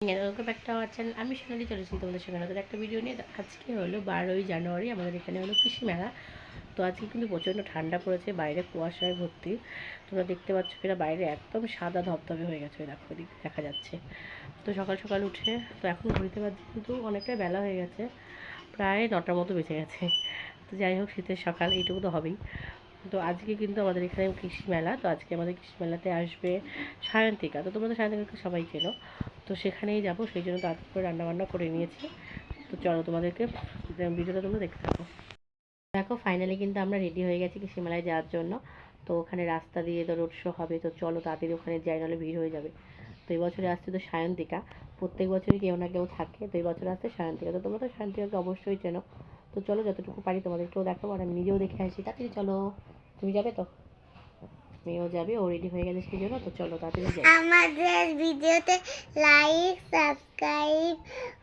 Welcome একটা আমার channel আমি সোনালি চলেছি তোমাদের সঙ্গে নতুন একটা ভিডিও নিয়ে। আজকে হলো বারোই জানুয়ারি, আমাদের এখানে হলো কৃষি মেলা। তো আজকে কিন্তু প্রচণ্ড ঠান্ডা পড়েছে, বাইরে কুয়াশায় ভর্তি। তোমরা দেখতে পাচ্ছ কিনা, বাইরে একদম সাদা ধবধবে হয়ে গেছে দেখো দেখা যাচ্ছে। তো সকাল সকাল উঠে, তো এখন ঘুরতে পারছি কিন্তু অনেকটাই বেলা হয়ে গেছে, প্রায় নটার মতো বেঁচে গেছে। তো যাই হোক, শীতের সকাল, এইটুকু তো হবেই। তো আজকে কিন্তু আমাদের এখানে কৃষি মেলা, তো আজকে আমাদের কৃষি মেলাতে আসবে সায়ন্তিকা। তো তোমরা তো সায়ন্তিকাকে সবাই চেনো। তো সেখানেই যাব, সেই জন্য তাড়াতাড়ি করে রান্নাবান্না করে নিয়েছি। তো চলো তোমাদেরকে ভিডিওটা তোমরা দেখতে থাকো। দেখো ফাইনালি কিন্তু আমরা রেডি হয়ে গেছি কৃষি মেলায় যাওয়ার জন্য। তো ওখানে রাস্তা দিয়ে তো রোড শো হবে, তো চলো তাড়াতাড়ি ওখানে যাই, নাহলে ভিড় হয়ে যাবে। তো এই বছরে আসছে তো সায়ন্তিকা। প্রত্যেক বছরই কেউ না কেউ থাকে, তো এই বছর আসছে সায়ন্তিকা। তো তোমরা তো সায়ন্তিকাকে অবশ্যই চেনো। তো চলো যতটুকু পারি তোমাদেরকেও দেখাবো, আর আমি নিজেও দেখে আসি। তাড়াতাড়ি চলো। তুমি যাবে তো? মেয়েও যাবে ও রেডি হয়ে গেছে সেই জন্য তো চলো তাড়াতাড়ি যাই। আমাদের ভিডিওতে লাইক সাবস্ক্রাইব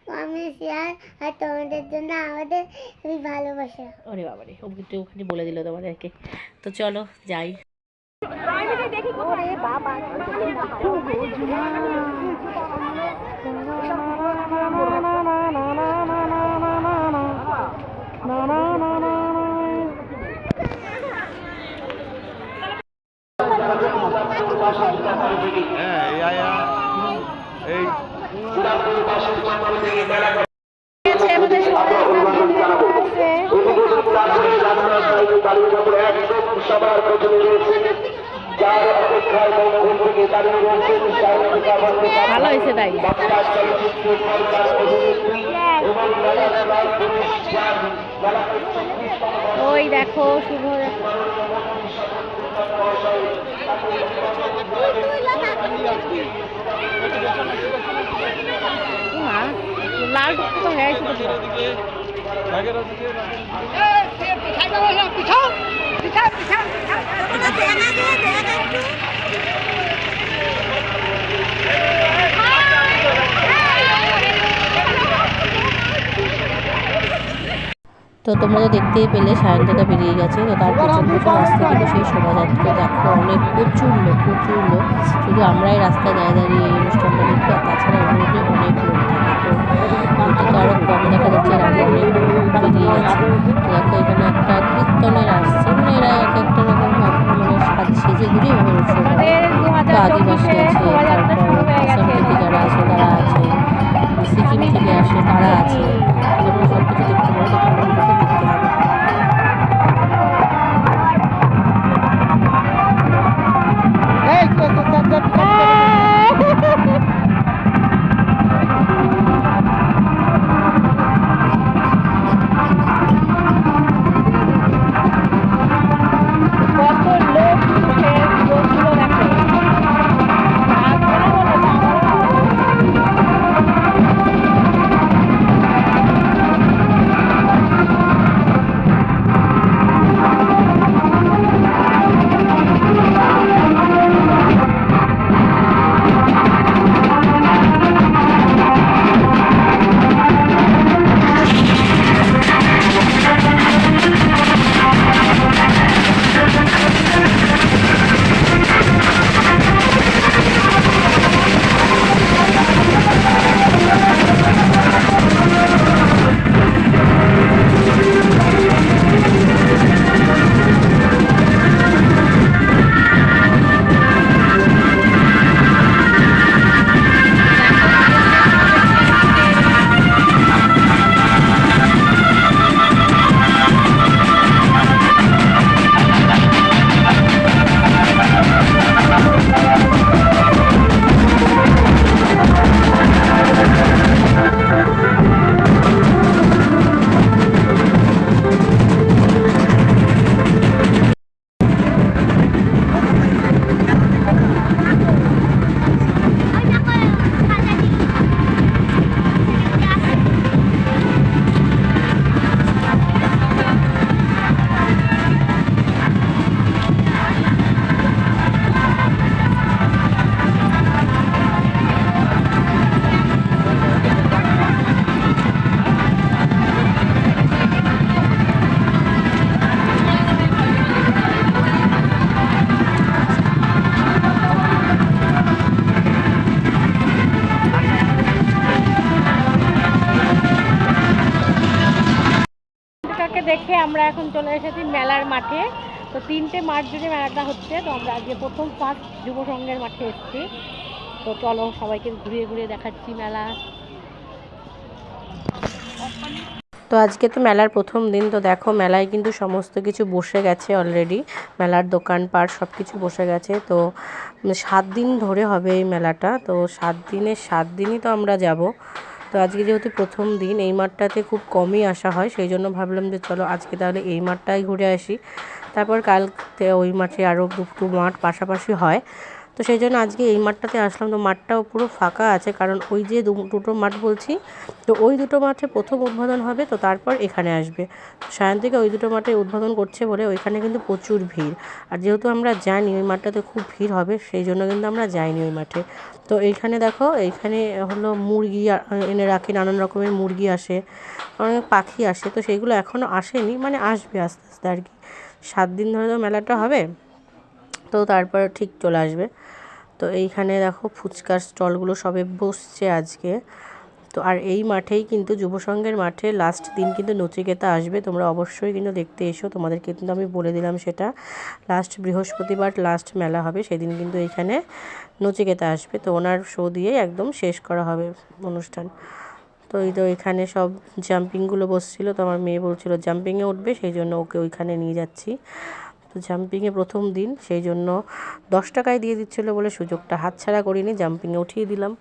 কমেন্ট শেয়ার আর তোমাদের জন্য আমাদের খুবই ভালোবাসা। ওরে বাবারে রে তো ওখানে বলে দিল তোমাদেরকে। তো চলো যাই। হ্যাঁ ভালো হয়েছে তাই ওই দেখো শুভ লাল তো হয়ে আছে তো তোমরা তো দেখতেই পেলে সায়ন্তিকা বেরিয়ে গেছে। তো তার পেছন রাস্তা কিন্তু সেই শোভাযাত্রা দেখো, অনেক প্রচুর লোক প্রচুর লোক। শুধু আমরাই রাস্তায় দাঁড়িয়ে দাঁড়িয়ে এই অনুষ্ঠানটা দেখি, আর তাছাড়া রোডে অনেক লোক থাকে। তো আরও কম দেখা যাচ্ছে আর অনেক বেরিয়ে গেছে। দেখো এখানে একটা কীর্তনের আসছে তো আদিবাসী আছে দেখে আমরা এখন চলে এসেছি মেলার মাঠে। তো তিনটে মাঠ জুড়ে মেলাটা হচ্ছে, তো আমরা আজকে প্রথম ফার্স্ট যুব সংঘের মাঠে এসেছি। তো চলো সবাইকে ঘুরিয়ে ঘুরিয়ে দেখাচ্ছি মেলা। তো আজকে তো মেলার প্রথম দিন, তো দেখো মেলায় কিন্তু সমস্ত কিছু বসে গেছে অলরেডি মেলার দোকানপাট সব কিছু বসে গেছে, তো সাত দিন ধরে হবে এই মেলাটা, তো সাত দিনের, সাত দিনই তো আমরা যাব। তো আজকে যেহেতু প্রথম দিন, এই মাঠটাতে খুব কমই আসা হয় সেই জন্য ভাবলাম যে চলো আজকে তাহলে এই মাঠটাই ঘুরে আসি। তারপর কাল ওই মাঠে আরও দুটো মাঠ পাশাপাশি হয়। তো সেই জন্য আজকে এই মাঠটাতে আসলাম। তো মাঠটাও পুরো ফাঁকা আছে, কারণ ওই যে দুটো মাঠ বলছি, তো ওই দুটো মাঠে প্রথম উদ্বোধন হবে, তো তারপর এখানে আসবে। সায়ন্তিকা ওই দুটো মাঠে উদ্বোধন করছে বলে ওইখানে কিন্তু প্রচুর ভিড়। আর যেহেতু আমরা জানি ওই মাঠটাতে খুব ভিড় হবে, সেই জন্য কিন্তু আমরা যাইনি ওই মাঠে। তো এইখানে দেখো, এইখানে হলো মুরগি এনে রাখি, নানান রকমের মুরগি আসে, অনেক পাখি আসে, তো সেইগুলো এখনও আসেনি মানে আসবে আস্তে আস্তে আর কি। সাত দিন ধরে তো মেলাটা হবে তো তারপর ঠিক চলে আসবে। তো এইখানে দেখো ফুচকার স্টলগুলো সবে বসছে আজকে। তো আর এই মাঠেই কিন্তু যুবসংঘের মাঠে লাস্ট দিন কিন্তু নচিকেতা আসবে। তোমরা অবশ্যই কিন্তু দেখতে এসো। তোমাদেরকে কিন্তু আমি বলে দিলাম সেটা। লাস্ট বৃহস্পতিবার লাস্ট মেলা হবে। সেদিন কিন্তু এইখানে নচিকেতা আসবে। তো ওনার শো দিয়ে একদম শেষ করা হবে অনুষ্ঠান। তো এই তো এখানে সব জাম্পিংগুলো বসছিল। তো আমার মেয়ে বলছিল জাম্পিংয়ে উঠবে, সেই জন্য ওকে ওইখানে নিয়ে যাচ্ছি। তো জাম্পিংয়ে প্রথম দিন, সেই জন্য দশ টাকায় দিয়ে দিচ্ছিল বলে সুযোগটা হাতছাড়া করিনি, জাম্পিংয়ে উঠিয়ে দিলাম।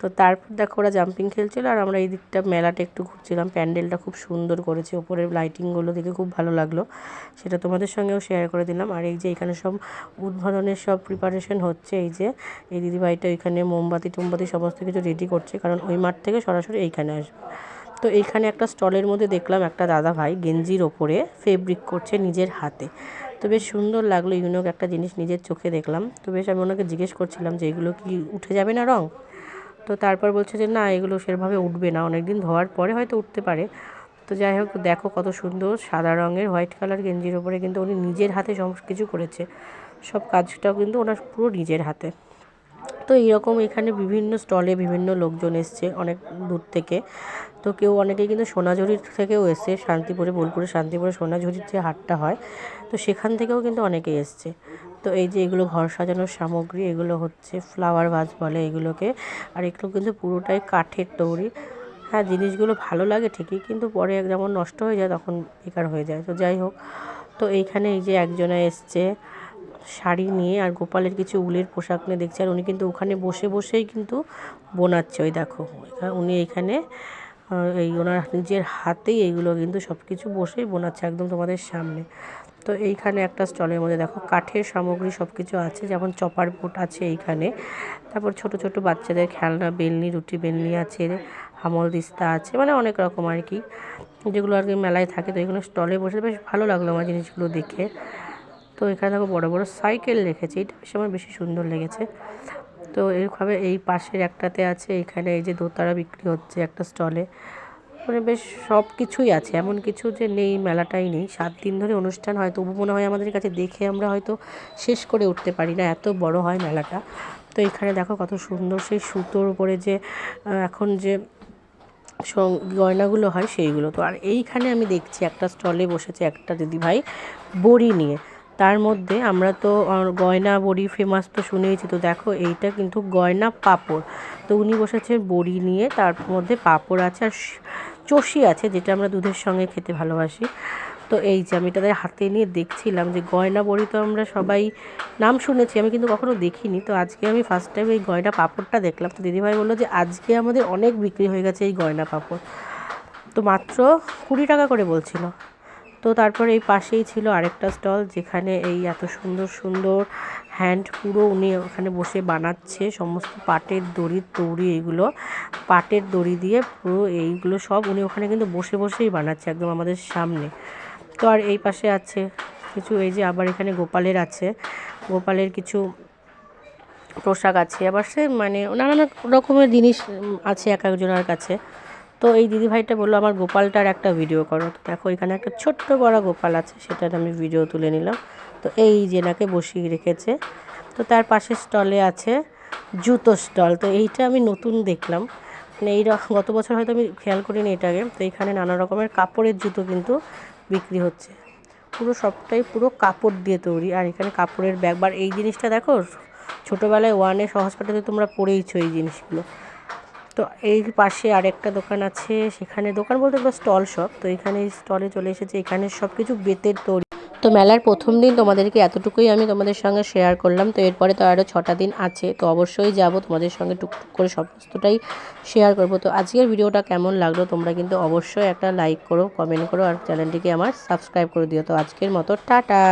তো তারপর দেখো ওরা জাম্পিং খেলছিল আর আমরা এই দিকটা মেলাটা একটু ঘুরছিলাম। প্যান্ডেলটা খুব সুন্দর করেছে, ওপরের লাইটিংগুলো দেখে খুব ভালো লাগল। সেটা তোমাদের সঙ্গেও শেয়ার করে দিলাম। আর এই যে এখানে সব উদ্বোধনের সব প্রিপারেশন হচ্ছে, এই যে এই দিদিভাইটা ওইখানে মোমবাতি টোমবাতি সমস্ত কিছু রেডি করছে, কারণ ওই মাঠ থেকে সরাসরি এইখানে আসবে। তো এইখানে একটা স্টলের মধ্যে দেখলাম একটা দাদা ভাই গেঞ্জির ওপরে ফেব্রিক করছে নিজের হাতে। তো বেশ সুন্দর লাগল ইউনিক একটা জিনিস নিজের চোখে দেখলাম। তো বেশ আমি ওনাকে জিজ্ঞেস করছিলাম যে, এগুলো কি উঠে যাবে না রং? তো তারপর বলছে যে, না, এগুলো সেভাবে উঠবে না। অনেক দিন ধোয়ার পরে হয়তো উঠতে পারে। তো যাই হোক, দেখো কত সুন্দর সাদা রঙের হোয়াইট কালার গেঞ্জির ওপরে কিন্তু উনি নিজের হাতে সমস্ত কিছু করেছে। সব কাজটাও কিন্তু ওনার পুরো নিজের হাতে। তো এইরকম এখানে বিভিন্ন স্টলে বিভিন্ন লোকজন এসছে অনেক দূর থেকে। তো কেউ অনেকে কিন্তু সোনাঝুরির থেকেও এসছে, শান্তিপুরে, বোলপুরে, শান্তিপুরে সোনাঝুরির যে হাটটা হয়, তো সেখান থেকেও কিন্তু অনেকে এসছে। তো এই যে এগুলো ঘর সাজানোর সামগ্রী, এগুলো হচ্ছে ফ্লাওয়ার ভাজ বলে এগুলোকে, আর এগুলো কিন্তু পুরোটাই কাঠের তৈরি। হ্যাঁ জিনিসগুলো ভালো লাগে ঠিকই, কিন্তু পরে যেমন নষ্ট হয়ে যায়, তখন বেকার হয়ে যায়। তো যাই হোক, তো এইখানে এই যে একজনা এসছে শাড়ি নিয়ে আর গোপালের কিছু উলের পোশাক নিয়ে দেখছে। আর উনি কিন্তু ওখানে বসে বসেই কিন্তু বোনাচ্ছে, ওই দেখো। উনি এখানে এই ওনার নিজের হাতেই এইগুলো কিন্তু সব কিছু বসেই বোনাচ্ছে একদম তোমাদের সামনে। তো এইখানে একটা স্টলের মধ্যে দেখো, কাঠের সামগ্রী সব কিছু আছে, যেমন চপার বোট আছে এইখানে। তারপর ছোট ছোট বাচ্চাদের খেলনা, বেলনি, রুটি বেলনি আছে, হামল দিস্তা আছে মানে অনেক রকম আর কি। যেগুলো আর কি মেলায় থাকে, তো এগুলো স্টলে বসে বেশ ভালো লাগল আমার জিনিসগুলো দেখে। তো এখানে দেখো বড় বড় সাইকেল রেখেছে। এটা বেশ আমার বেশি সুন্দর লেগেছে। তো এরভাবে এই পাশের একটাতে আছে, এখানে এই যে দোতারা বিক্রি হচ্ছে একটা স্টলে মানে বেশ সব কিছুই আছে, এমন কিছু যে নেই, মেলাটাই নেই। সাত দিন ধরে অনুষ্ঠান হয়, তবু মনে হয় আমাদের কাছে দেখে আমরা হয়তো শেষ করে উঠতে পারি না, এত বড় হয় মেলাটা। তো এখানে দেখো কত সুন্দর সেই সুতোর উপরে যে এখন যে গয়নাগুলো হয় সেইগুলো। তো আর এইখানে আমি দেখছি একটা স্টলে বসেছে একটা দিদিভাই বড়ি নিয়ে। তার মধ্যে আমরা তো গয়না বড়ি ফেমাস তো শুনেইছি। তো দেখো, এইটা কিন্তু গয়না পাঁপড়। তো উনি বসেছে বড়ি নিয়ে, তার মধ্যে পাঁপড় আছে আর চষি আছে, যেটা আমরা দুধের সঙ্গে খেতে ভালোবাসি। তো এই যে আমি তাদের হাতে নিয়ে দেখছিলাম যে গয়না বড়ি তো আমরা সবাই নাম শুনেছি, আমি কিন্তু কখনো দেখিনি। তো আজকে আমি ফার্স্ট টাইম এই গয়না পাঁপড়টা দেখলাম। তো দিদিভাই বলল যে আজকে আমাদের অনেক বিক্রি হয়ে গেছে এই গয়না পাঁপড়। তো মাত্র কুড়ি টাকা করে বলছিল। তো তারপর এই পাশেই ছিল আরেকটা স্টল যেখানে এই এত সুন্দর সুন্দর হ্যান্ড পুরো উনি ওখানে বসে বানাচ্ছে। সমস্ত পাটের দড়ির তৈরি এগুলো পাটের দড়ি দিয়ে পুরো এইগুলো সব উনি ওখানে কিন্তু বসে বসেই বানাচ্ছে একদম আমাদের সামনে। তো আর এই পাশে আছে কিছু, এই যে আবার এখানে গোপালের আছে। গোপালের কিছু পোশাক আছে। আবার সে মানে নানান রকমের জিনিস আছে এক একজনের কাছে। তো এই দিদিভাইটা বলল, আমার গোপালটার একটা ভিডিও করো। তো দেখো, এখানে একটা ছোট্ট বড় গোপাল আছে সেটার আমি ভিডিও তুলে নিলাম। তো এই যে নাকে বসিয়ে রেখেছে। তো তার পাশে স্টলে আছে জুতো স্টল তো এইটা আমি নতুন দেখলাম। মানে এই গত বছর হয়তো আমি খেয়াল করিনি এটাকে। তো এখানে নানা রকমের কাপড়ের জুতো কিন্তু বিক্রি হচ্ছে। পুরো সবটাই পুরো কাপড় দিয়ে তৈরি। আর এখানে কাপড়ের ব্যাগ বার এই জিনিসটা দেখো, ছোটোবেলায় ওয়ানে সহজ পাঠাতে তোমরা পড়েইছো এই জিনিসগুলো। তো এই পাশে আরেকটা দোকান আছে, সেখানে দোকান বলতে পুরো স্টল শপ, তো এখানে স্টলে চলে এসেছে, এখানে সব কিছু বেতের তৈরি। তো মেলার প্রথম দিন তোমাদেরকে এতটুকুই আমি তোমাদের সঙ্গে শেয়ার করলাম, তো এরপরে তো আরও ছটা দিন আছে, তো অবশ্যই যাব, তোমাদের সঙ্গে টুকটুক করে সমস্তটাই শেয়ার করব। তো আজকের ভিডিওটা কেমন লাগল তোমরা কিন্তু অবশ্যই একটা লাইক করো কমেন্ট করো, আর চ্যানেলটিকে আমার সাবস্ক্রাইব করে দিও। তো আজকের মতো, টাটা!